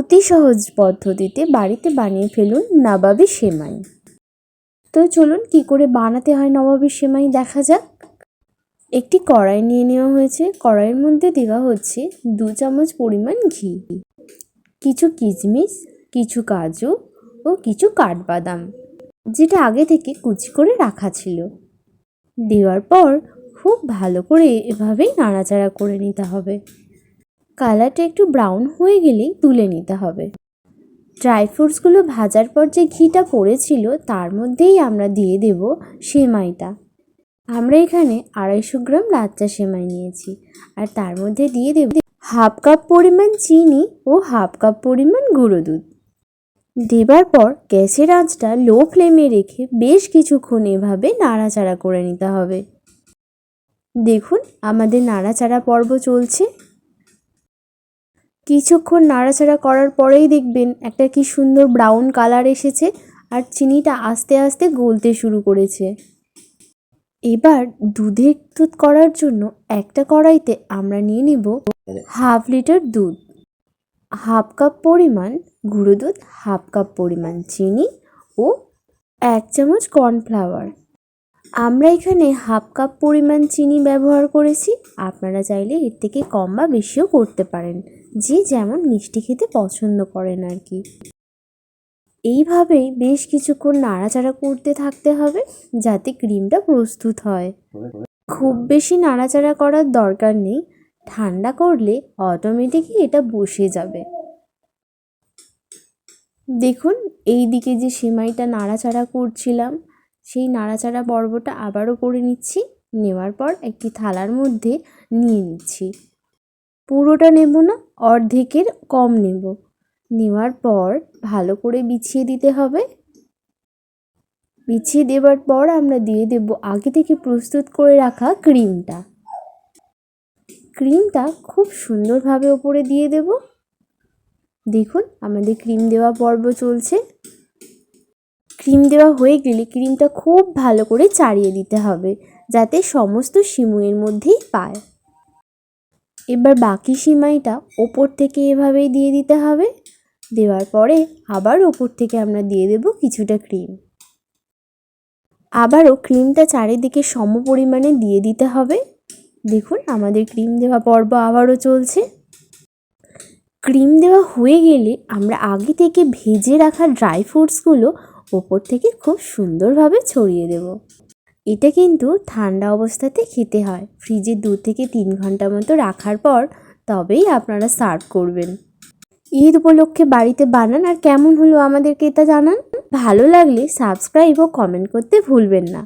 অতি সহজ পদ্ধতিতে বাড়িতে বানিয়ে ফেলুন নবাবী সেমাই। তো চলুন কি করে বানাতে হয় নবাবী সেমাই দেখা যাক। একটি কড়াই নিয়ে নেওয়া হয়েছে। কড়াইয়ের মধ্যে দেওয়া হচ্ছে দু চামচ পরিমাণ ঘি, কিছু কিশমিশ, কিছু কাজু ও কিছু কাঠবাদাম, যেটা আগে থেকে কুচি করে রাখা ছিল। দেওয়ার পর খুব ভালো করে এভাবেই নাড়াচাড়া করে নিতে হবে। কালারটা একটু ব্রাউন হয়ে গেলেই তুলে নিতে হবে। ড্রাই ফ্রুটসগুলো ভাজার পর যে ঘিটা পড়েছিল, তার মধ্যেই আমরা দিয়ে দেব সেমাইটা। আমরা এখানে আড়াইশো গ্রাম লাচ্চা সেমাই নিয়েছি আর তার মধ্যে দিয়ে দেব হাফ কাপ পরিমাণ চিনি ও হাফ কাপ পরিমাণ গুঁড়ো দুধ। দেবার পর গ্যাসের আঁচটা লো ফ্লেমে রেখে বেশ কিছুক্ষণ এভাবে নাড়াচাড়া করে নিতে হবে। দেখুন, আমাদের নাড়াচাড়া পর্ব চলছে। কিছুক্ষণ নাড়াচাড়া করার পরেই দেখবেন একটা কি সুন্দর ব্রাউন কালার এসেছে আর চিনিটা আস্তে আস্তে গলতে শুরু করেছে। এবার দুধের দুধ করার জন্য একটা কড়াইতে আমরা নিয়ে নেব হাফ লিটার দুধ হাফ কাপ পরিমাণ গুঁড়ো দুধ হাফ কাপ পরিমাণ চিনি ও এক চামচ কর্নফ্লাওয়ার আমরা এখানে হাফ কাপ পরিমাণ চিনি ব্যবহার করেছি, আপনারা চাইলে এর থেকে কম বা বেশিও করতে পারেন। যে যেমন মিষ্টি খেতে পছন্দ করেন আর কি। এইভাবেই বেশ কিছুক্ষণ নাড়াচাড়া করতে থাকতে হবে যাতে ক্রিমটা প্রস্তুত হয়। খুব বেশি নাড়াচাড়া করার দরকার নেই, ঠান্ডা করলে অটোমেটিকই এটা বসে যাবে। দেখুন এই দিকে যে সেমাইটা নাড়াচাড়া করছিলাম, সেই নাড়াচাড়া পর্বটা আবারও করে নিচ্ছি, নেওয়ার পর একটি থালার মধ্যে নিয়ে নিচ্ছি। পুরোটা নেব না, অর্ধেকের কম নেব। নেওয়ার পর ভালো করে বিছিয়ে দিতে হবে। বিছিয়ে দেওয়ার পর আমরা দিয়ে দেব আগে থেকে প্রস্তুত করে রাখা ক্রিমটা। ক্রিমটা খুব সুন্দরভাবে ওপরে দিয়ে দেব। দেখুন, আমাদের ক্রিম দেওয়া পর্ব চলছে। ক্রিম দেওয়া হয়ে গেলে ক্রিমটা খুব ভালো করে চাড়িয়ে দিতে হবে, যাতে সমস্ত সিমুয়ের মধ্যেই পায়। এবার বাকি সিমাইটা ওপর থেকে এভাবেই দিয়ে দিতে হবে। দেওয়ার পরে আবার ওপর থেকে আমরা দিয়ে দেব কিছুটা ক্রিম। আবারও ক্রিমটা চারিদিকে সম পরিমাণে দিয়ে দিতে হবে। দেখুন, আমাদের ক্রিম দেওয়া পর্ব আবারও চলছে। ক্রিম দেওয়া হয়ে গেলে আমরা আগে থেকে ভেজে রাখা ড্রাই ফ্রুটসগুলো ওপর থেকে খুব সুন্দরভাবে ছড়িয়ে দেব। এটা কিন্তু ঠান্ডা অবস্থাতে খেতে হয়। ফ্রিজে দু থেকে তিন ঘণ্টা মতো রাখার পর তবেই আপনারা সার্ভ করবেন। ঈদ উপলক্ষে বাড়িতে বানান আর কেমন হলো আমাদেরকে এটা জানান। ভালো লাগলে সাবস্ক্রাইব ও কমেন্ট করতে ভুলবেন না।